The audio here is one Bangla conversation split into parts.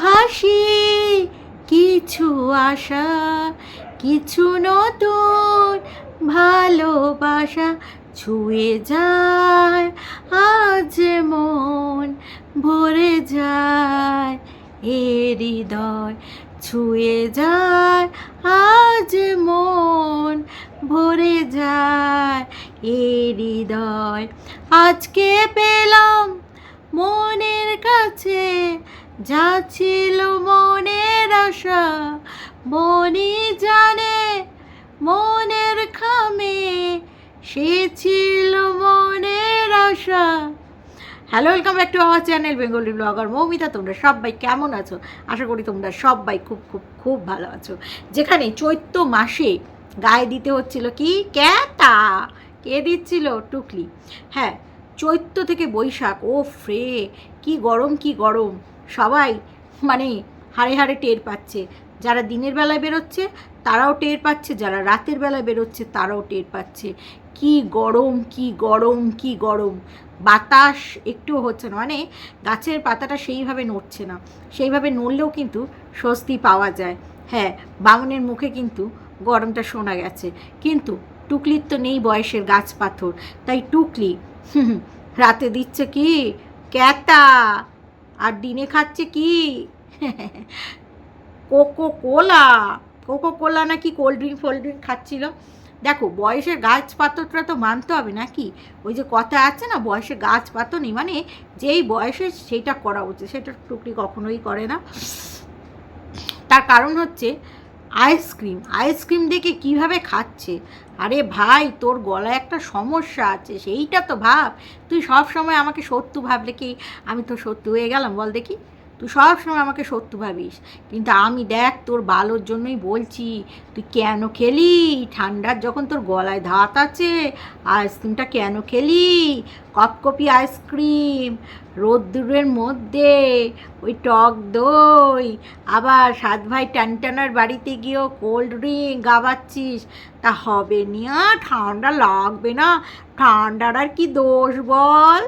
ভাসি কিছু আশা, কিছু নতুন ভালোবাসা ছুঁয়ে যায়। আজ মন ভরে যায়, এ হৃদয় ছুঁয়ে যায়। আজ মন ভরে যায়, এ হৃদয় আজকে পেলাম মনের কাছে যা ছিল মনের আশা মনই জানে মনের খামে, সে ছিল মনের আশা। Hello welcome back to our channel Bengali blogger Moumita তোমরা সবাই কেমন আছো? আশা করি তোমরা সবাই খুব খুব খুব ভালো আছো। যেখানে চৈত্র মাসে গায়ে দিতে হচ্ছিল কি? ক্যাতা কে দিচ্ছিল? টুকলি। হ্যাঁ চৈত্র থেকে বৈশাখ। ও ফ্রে কি গরম কি গরম। সবাই মানে হাড়ে হাড়ে টের পাচ্ছে। যারা দিনের বেলায় বেরোচ্ছে, তারাও টের পাচ্ছে। যারা রাতের বেলায় বেরোচ্ছে, তারাও টের পাচ্ছে। কি গরম কি গরম কি গরম। বাতাস একটুও হচ্ছে না। মানে গাছের পাতাটা সেইভাবে নড়ছে না। সেইভাবে নড়লেও কিন্তু স্বস্তি পাওয়া যায়। হ্যাঁ বামনের মুখে কিন্তু গরমটা শোনা গেছে। কিন্তু টুকলির তো নেই বয়সের গাছ পাথর। তাই টুকলি রাতে দিচ্ছে কি? ক্যাতা। আর ডিনে খাচ্ছে কি? কোকো কোলা কোকো কোলা নাকি কোল্ড ড্রিঙ্ক ফোল্ড ড্রিঙ্ক খাচ্ছিল। দেখো, বয়সের গাছপাত্রটা তো মানতে হবে নাকি? ওই যে কথা আছে না বয়সে গাছ পাতো নেই মানে যেই বয়সে সেইটা করা উচিত, সেটা টুকরি কখনোই করে না। তার কারণ হচ্ছে আইসক্রিম আইসক্রিম দেখে কীভাবে খাচ্ছে? আরে ভাই, তোর গলায় একটা সমস্যা আছে, সেইটা তো ভাব। তুই সব সময় আমাকে সত্য ভাবলে কি আমি তো সত্য হয়ে গেলাম বল দেখি। তুই সব সময় আমাকে সত্য ভাবিস। কিন্তু আমি দেখ তোর ভালোর জন্যই বলছি, তুই কেন খেলি? ঠান্ডার যখন তোর গলায় ধাত আছে, আইসক্রিমটা কেন খেলি? কপকপি আইসক্রিম, রোদ্দুরের মধ্যে, ওই টক দই, আবার সাত ভাই টানটানার বাড়িতে গিয়েও কোল্ড ড্রিঙ্ক গাবাচ্ছিস। তা হবে না ঠান্ডা লাগবে না। ঠান্ডার আর কি দোষ বল?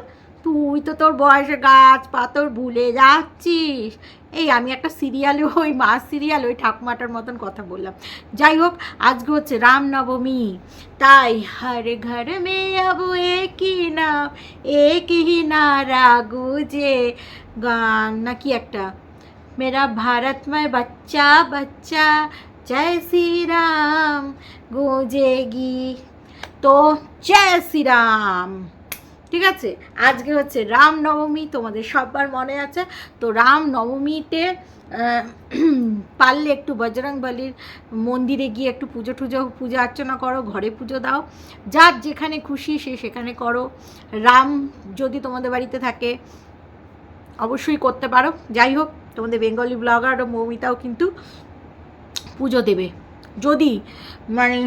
তুই তো তোর বয়সে গাছ পাথর ভুলে যাচ্ছিস। এই আমি একটা সিরিয়ালে ওই মা সিরিয়াল ওই ঠাকুমাটার মতন কথা বললাম। যাই হোক, আজকে হচ্ছে রামনবমী। তাই হর ঘর মে আব একই নাম, এক হি নারা গুজে। গান নাকি একটা? মেরা ভারতময় বাচ্চা বাচ্চা, জয় শ্রী রাম গুজেগি। তো জয় শ্রী রাম ঠিক আছে? আজকে হচ্ছে রামনবমী, তোমাদের সবার মনে আছে? তো রামনবমীতে পারলে একটু বজরং বলির মন্দিরে গিয়ে একটু পুজো টুজো, পূজা অর্চনা করো, ঘরে পুজো দাও। যার যেখানে খুশি সে সেখানে করো। রাম যদি তোমাদের বাড়িতে থাকে, অবশ্যই করতে পারো। যাই হোক, তোমাদের বেঙ্গলি ব্লগার ও মৌমিতাও কিন্তু পুজো দেবে। যদি মানে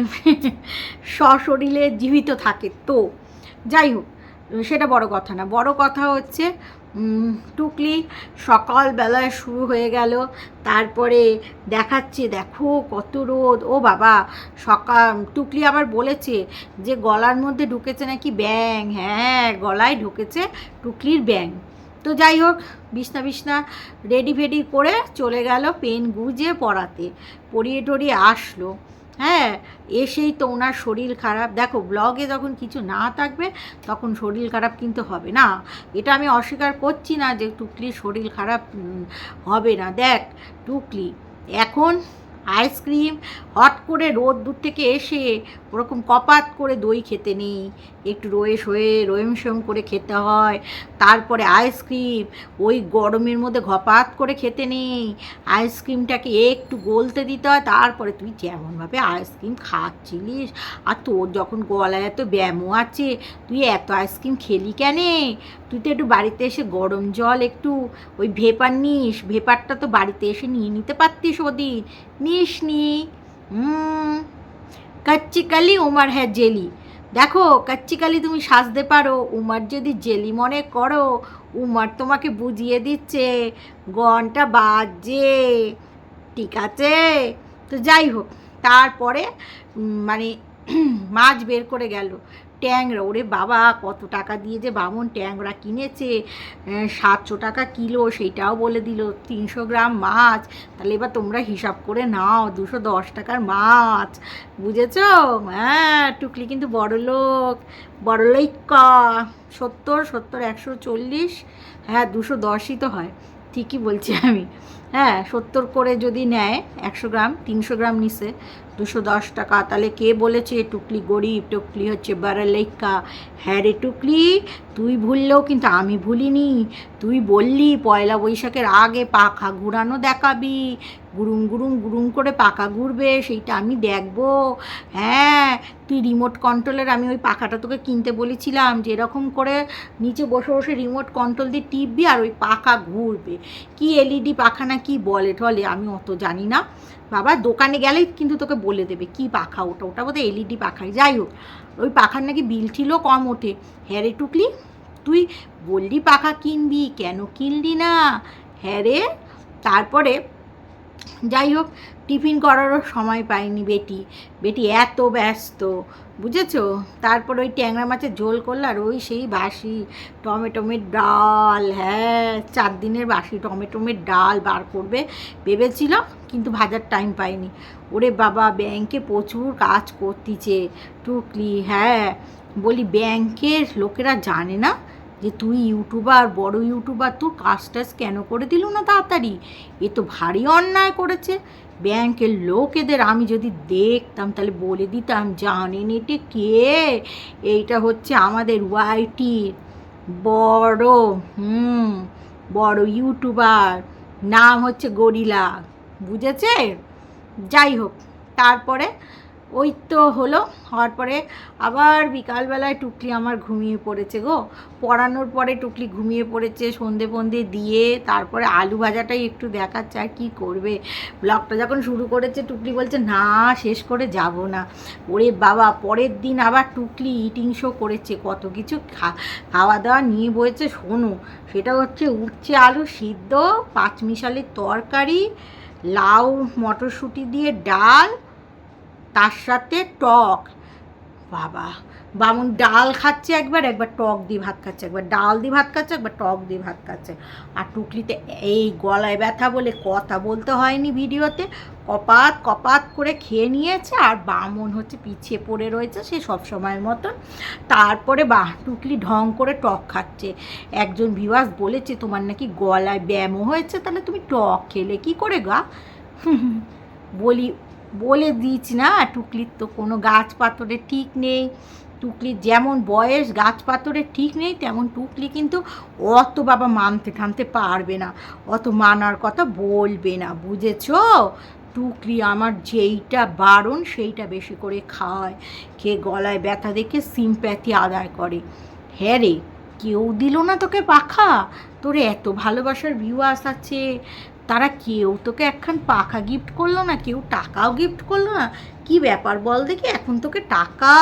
সশরীরে জীবিত থাকে, তো যাই হোক। সেটা বড় কথা না। বড় কথা হচ্ছে টুকলি সকালবেলায় শুরু হয়ে গেল, তারপরে দেখাচ্ছে, দেখো কত রোদ। ও বাবা, সকাল, টুকলি আবার বলেছে যে গলার মধ্যে ঢুকেছে নাকি ব্যাং হ্যাঁ গলায় ঢুকেছে টুকলির ব্যাং তো যাই হোক, বিছনা বিছনা রেডি ফেডি করে চলে গেল পেন গুজে পড়াতে। পড়িয়ে টড়িয়ে আসলো। হ্যাঁ এসেই তো ওনার শরীর খারাপ। দেখো ব্লগে যখন কিছু না থাকবে, তখন শরীর খারাপ কিন্তু হবে না। এটা আমি অস্বীকার করছি না যে টুকলির শরীর খারাপ হবে না। দেখ, টুকলি। এখন আইসক্রিম হট করে রোদ দূর থেকে এসে ওরকম কপাত করে দই খেতে নেই। একটু রয়ে শয়ে রয়েম সয়েম করে খেতে হয়। তারপরে আইসক্রিম, ওই গরমের মধ্যে ঘপাত করে খেতে নেই। আইসক্রিমটাকে একটু গলতে দিতে হয়, তারপরে তুই যেমনভাবে আইসক্রিম খাচ্ছিলিস। আর তোর যখন গলায় এত ব্যায়ামও আছে, তুই এত আইসক্রিম খেলি কেনে? তুই তো একটু বাড়িতে এসে গরম জল একটু ওই ভেপার নিস। ভেপারটা তো বাড়িতে এসে নিয়ে নিতে পারতিস ওদিন। নিস নি হুম। কাচ্চি কালি, উমার হ্যাঁ জেলি। দেখো, কাচ্চি কালি তুমি সাজতে পারো, উমার যদি জেলি মনে করো, উমার তোমাকে বুঝিয়ে দিচ্ছে, গনটা বাজে ঠিক আছে? তো যাই হোক, তারপরে মানে মাছ বের করে গেল। ট্যাংরা, ওরে বাবা, কত টাকা দিয়ে যে বামন ট্যাংরা কিনেছে সাতশো টাকা কিলো, সেইটাও বলে দিল, তিনশো গ্রাম মাছ, তাহলে এবার তোমরা হিসাব করে নাও, দুশো দশ টাকার মাছ, বুঝেছ? হ্যাঁ টুকলি কিন্তু বড় লোক, বড় লইকা সত্তর সত্তর, একশো চল্লিশ হ্যাঁ দুশো দশই তো হয়, ঠিকই বলছি আমি হ্যাঁ সত্তর করে যদি নেয়, একশো গ্রাম, তিনশো গ্রাম নিছে দুশো দশ টাকা। তাহলে কে বলেছে টুকলি গরিব, টুকলি হচ্ছে বারালেক্কা হ্যাঁ রে টুকলি, তুই ভুললেও কিন্তু আমি ভুলিনি। তুই বললি পয়লা বৈশাখের আগে পাখা ঘুরানো দেখাবি। গুরুম গুরুম গুরুম করে পাখা ঘুরবে, সেইটা আমি দেখব। হ্যাঁ তুই রিমোট কন্ট্রোলের আমি ওই পাখাটা তোকে কিনতে বলেছিলাম যে এরকম করে নিচে বসে বসে রিমোট কন্ট্রোল দিয়ে টিপবি আর ওই পাখা ঘুরবে। কি এলইডি পাখা না কি বলে টলে আমি অত জানি না। বাবা, দোকানে গেলেই কিন্তু তোকে বলে দেবে। কি পাখা ওটা? ওটা বোধহয় এলইডি পাখাই। যাই হোক, ওই পাখার নাকি বিল ঠিলও কম ওঠে। হ্যাঁ রে টুকলি, তুই বললি পাখা কিনবি, কেন কিনলি না? হ্যাঁ রে তারপরে যাই হোক, টিফিন করারও সময় পাইনি বেটি। বেটি এত ব্যস্ত, বুঝেছ? তারপর ওই ট্যাংরা মাছের ঝোল করল আর ওই সেই বাসি টমেটোমের ডাল হ্যাঁ চার দিনের বাসি টমেটোমের ডাল বার করবে ভেবেছিল কিন্তু ভাজার টাইম পাইনি। ওরে বাবা ব্যাংকে প্রচুর কাজ করতিছে। টুকলি হ্যাঁ। বলি ব্যাংকের লোকেরা জানে না যে তুই ইউটিউবার বড় ইউটিউবার তোর কাজ টাজ কেন করে দিল না তাড়াতাড়ি? এ তো ভারী অন্যায় করেছে। ব্যাংকের লোকেদের আমি যদি দেখতাম, তাহলে বলে দিতাম জানেন এটি কে? এইটা হচ্ছে আমাদের ওয়াইটি বড়, হুম, বড় ইউটিউবার নাম হচ্ছে গরিলা। বুঝেছে? যাই হোক, তারপরে ওই তো হলো। হওয়ার পরে আবার বিকালবেলায় টুকলি আমার ঘুমিয়ে পড়েছে গো। পড়ানোর পরে টুকলি ঘুমিয়ে পড়েছে, সন্ধে ফন্দে দিয়ে, তারপরে আলু ভাজাটাই একটু দেখাচ্ছে আর কী করবে। ব্লগটা যখন শুরু করেছে, টুকলি বলছে, না, শেষ করে যাব না। ওরে বাবা, পরের দিন আবার টুকলি ইটিং শো করেছে। কত কিছু খাওয়া দাওয়া নিয়ে বয়েছে, শোনো। সেটা হচ্ছে উঠছে আলু সিদ্ধ, পাঁচমিশালের তরকারি লাউ মটরশুঁটি দিয়ে ডাল তার সাথে টক। বাবা। বামুন ডাল খাচ্ছে একবার একবার টক দিয়ে ভাত খাচ্ছে, একবার ডাল দিয়ে ভাত খাচ্ছে, একবার টক দিয়ে ভাত খাচ্ছে। আর টুকলিতে এই গলায় ব্যথা বলে কথা বলতে হয়নি ভিডিওতে। কপাত কপাত করে খেয়ে নিয়েছে আর বামন হচ্ছে পিছিয়ে পড়ে রয়েছে সে সব সময়ের মতন। তারপরে বা টুকলি ঢং করে টক খাচ্ছে। একজন ভিওয়াস বলেছে, তোমার নাকি গলায় ব্যায়ামও হয়েছে, তাহলে তুমি টক খেলে কি করে গা? বলি, বলে দিচ্ছি না টুকলির তো কোনো গাছ পাথরের ঠিক নেই। টুকলির যেমন বয়স গাছ পাথরের ঠিক নেই, তেমন টুকলি কিন্তু অত বাবা মানতে টানতে পারবে না, অত মানার কথা বলবে না, বুঝেছ? টুকলি আমার যেইটা বারণ সেইটা বেশি করে খায় খেয়ে গলায় ব্যথা দেখে সিম্প্যাথি আদায় করে। হ্যাঁ রে, কেউ দিল না তোকে পাখা, তোর এত ভালোবাসার ভিউ আসাচ্ছে তারা কেউ তোকে একখান পাখা গিফট করল না, কেউ টাকাও গিফট করল না, কি ব্যাপার বল দেখি, এখন তোকে টাকা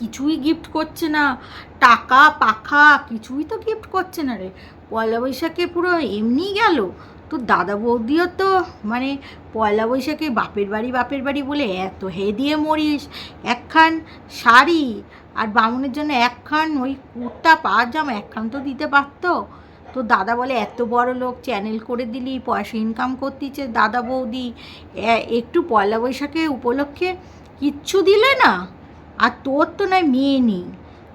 কিছুই গিফট করছে না। টাকা, পাখা, কিছুই তো গিফট করছে না রে। পয়লা বৈশাখে পুরো এমনি গেল। তো দাদা বৌদিও তো মানে পয়লা বৈশাখে বাপের বাড়ি বাপের বাড়ি বলে এত হে দিয়ে মরিস। একখান শাড়ি আর বামুনের জন্য একখান ওই কুর্তা জামা একখান তো দিতে পারতো। তো দাদা বলে, এত বড় লোক চ্যানেল করে দিলি, পয়সা ইনকাম করতেছে দাদা বৌদি। একটু পয়লা বৈশাখে উপলক্ষে কিচ্ছু দিলে না? আর তোর তো নয় মেয়ে নেই।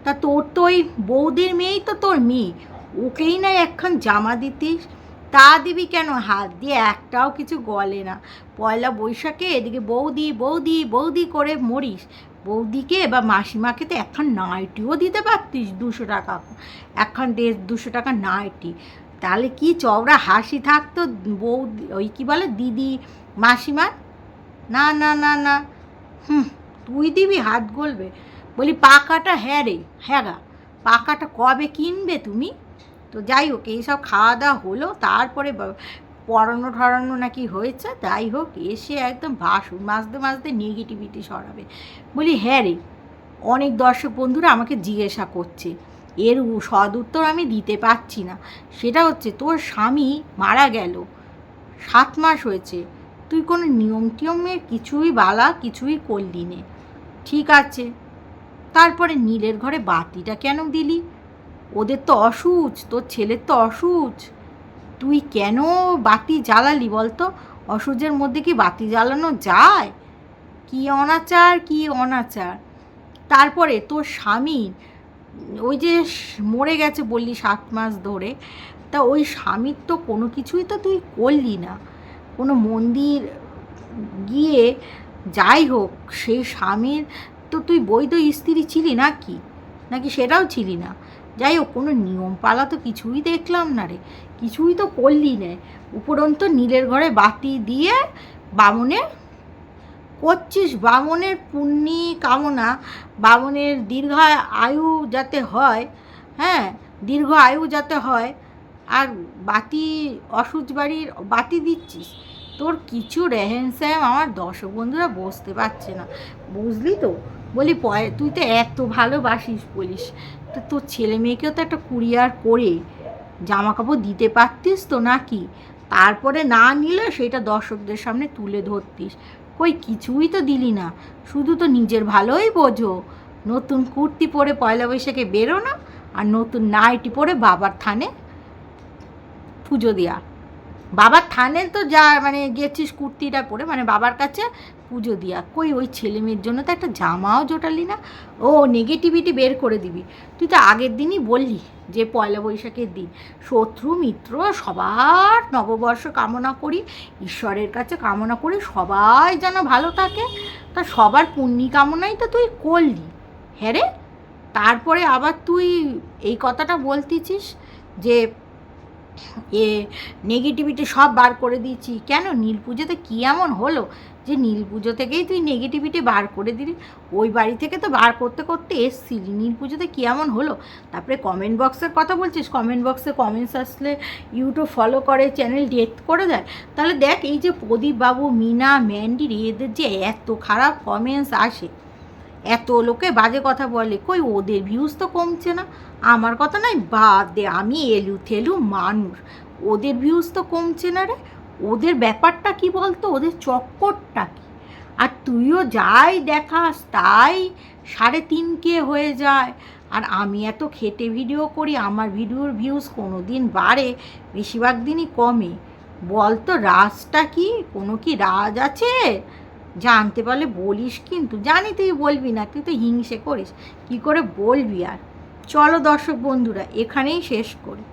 তা তোর তো ওই বৌদির মেয়েই তো তোর মেয়ে। ওকেই না একখান জামা দিতিস। তা দিবি কেন? হাত দিয়ে একটাও কিছু গলে না। পয়লা বৈশাখে এদিকে বৌদি বৌদি বৌদি করে মরিস। বৌদিকে বা মাসিমাকে তো একখান নাইটিও দিতে পারতিস দুশো টাকা। একখান দেড় দুশো টাকা নাইটি। তাহলে কি চওড়া হাসি থাকতো বৌদি, ওই কী বলে, দিদি, মাসিমার? না না না না। হুম। তুই দিবি হাত গলবে। বলি, পাকাটা হ্যাঁ রে হ্যাঁ পাকাটা কবে কিনবে তুমি? তো যাই হোক এইসব খাওয়া দাওয়া হলো, তারপরে পড়ানো ঠরানো নাকি হয়েছে, তাই হোক, এসে একদম বাসুন মাজতে মাজতে নেগেটিভিটি সরাবে বলি হ্যাঁ রে, অনেক দর্শক বন্ধুরা আমাকে জিজ্ঞাসা করছে, এর সদ উত্তর আমি দিতে পারছি না। সেটা হচ্ছে, তোর স্বামী মারা গেল, সাত মাস হয়েছে, তুই কোনো নিয়ম টিয়মের কিছুই বালা কিছুই করলি নে। ঠিক আছে। তারপরে নীলের ঘরে বাতিটা কেন দিলি? ওদের তো অসুচ, তোর ছেলের তো অসুচ। তুই কেন বাতি জ্বালালি বলতো? অসুচের মধ্যে কি বাতি জ্বালানো যায়? কি অনাচার কি অনাচার। তারপরে তোর স্বামী, ওই যে মরে গেছে বললি সাত মাস ধরে, তা ওই স্বামীর তো কোনো কিছুই তো তুই করলি না। কোনো মন্দির গিয়ে যাই হোক সেই স্বামীর তো তুই বৈধ স্ত্রী ছিলি না কি নাকি সেটাও ছিলি না? যাই হোক, কোনো নিয়ম পালা তো কিছুই দেখলাম না রে। কিছুই তো করলি না। উপরন্ত নীলের ঘরে বাতি দিয়ে বামনের করছিস। বামনের পুণ্যি কামনা, বামনের দীর্ঘ আয়ু যাতে হয় হ্যাঁ দীর্ঘ আয়ু যাতে হয়, আর বাতি, অসুচ বাড়ির বাতি দিচ্ছিস। তোর কিছু রেহেন স্যাম আমার দর্শক বন্ধুরা বসতে পারছে না। বুঝলি তো? বলি পয় তুই তো এত ভালোবাসিস বলিস। তো তোর ছেলে মেয়েকেও তো একটা কুরিয়ার করে জামা কাপড় দিতে পারতিস তো নাকি? তারপরে না নিলে সেটা দর্শকদের সামনে তুলে ধরতিস। কই, কিছুই তো দিলি না। শুধু তো নিজের ভালোই বোঝো। নতুন কুর্তি পরে পয়লা বৈশাখে বেরো না আর নতুন নাইটি পরে বাবার থানে পুজো দেওয়া বাবার থানে তো যা মানে গেছিস কুর্তিটা পরে মানে বাবার কাছে পুজো দিয়া। কই, ওই ছেলে মেয়ের জন্য তো একটা জামাও জোটালি না। ও নেগেটিভিটি বের করে দিবি। তুই তো আগের দিনই বললি যে পয়লা বৈশাখের দিন। শত্রু, মিত্র, সবার নববর্ষ কামনা করি, ঈশ্বরের কাছে কামনা করি, সবাই যেন ভালো থাকে। তা সবার পুণ্যি কামনাই তো তুই করলি। হ্যাঁ রে? তারপরে আবার তুই এই কথাটা বলতেছিস যে এ নেগেটিভিটি সব বার করে দিয়েছি। কেন? নীল পুজোতে কী এমন হলো? যে নীল পুজো থেকেই তুই নেগেটিভিটি বার করে দিলি। ওই বাড়ি থেকে তো বার করতে করতে এসছিলি। নীল পুজোতে কী এমন হলো? তারপরে কমেন্ট বক্সের কথা বলছিস? কমেন্ট বক্সে কমেন্টস আসলে ইউটিউব ফলো করে চ্যানেল ডেথ করে দেয়। তাহলে দেখ, এই যে প্রদীপবাবু, মিনা ম্যান্ডির এদের যে এত খারাপ কমেন্টস আসে। এত লোকে বাজে কথা বলে, কই ওদের ভিউজ তো কমছে না। আমার কথা নয়, বাদ দে আমি এলু থেলু মানুষ। ওদের ভিউজ তো কমছে না রে। ওদের ব্যাপারটা কি বলতো? ওদের চক্করটা কি? আর তুইও যাই দেখাস, তাই সাড়ে তিন কে হয়ে যায়। আর আমি এত খেটে ভিডিও করি, আমার ভিডিওর ভিউজ কোনো দিন বাড়ে, বেশিরভাগ দিনই কমে। বলতো রাজটা কি? কোনো কি রাজ আছে? জানতে পারলে বলিস কিন্তু, জানি তুই বলবি না, তুই তো হিংসে করিস। কি করে বলবি আর? চলো দর্শক বন্ধুরা, এখানেই শেষ করি।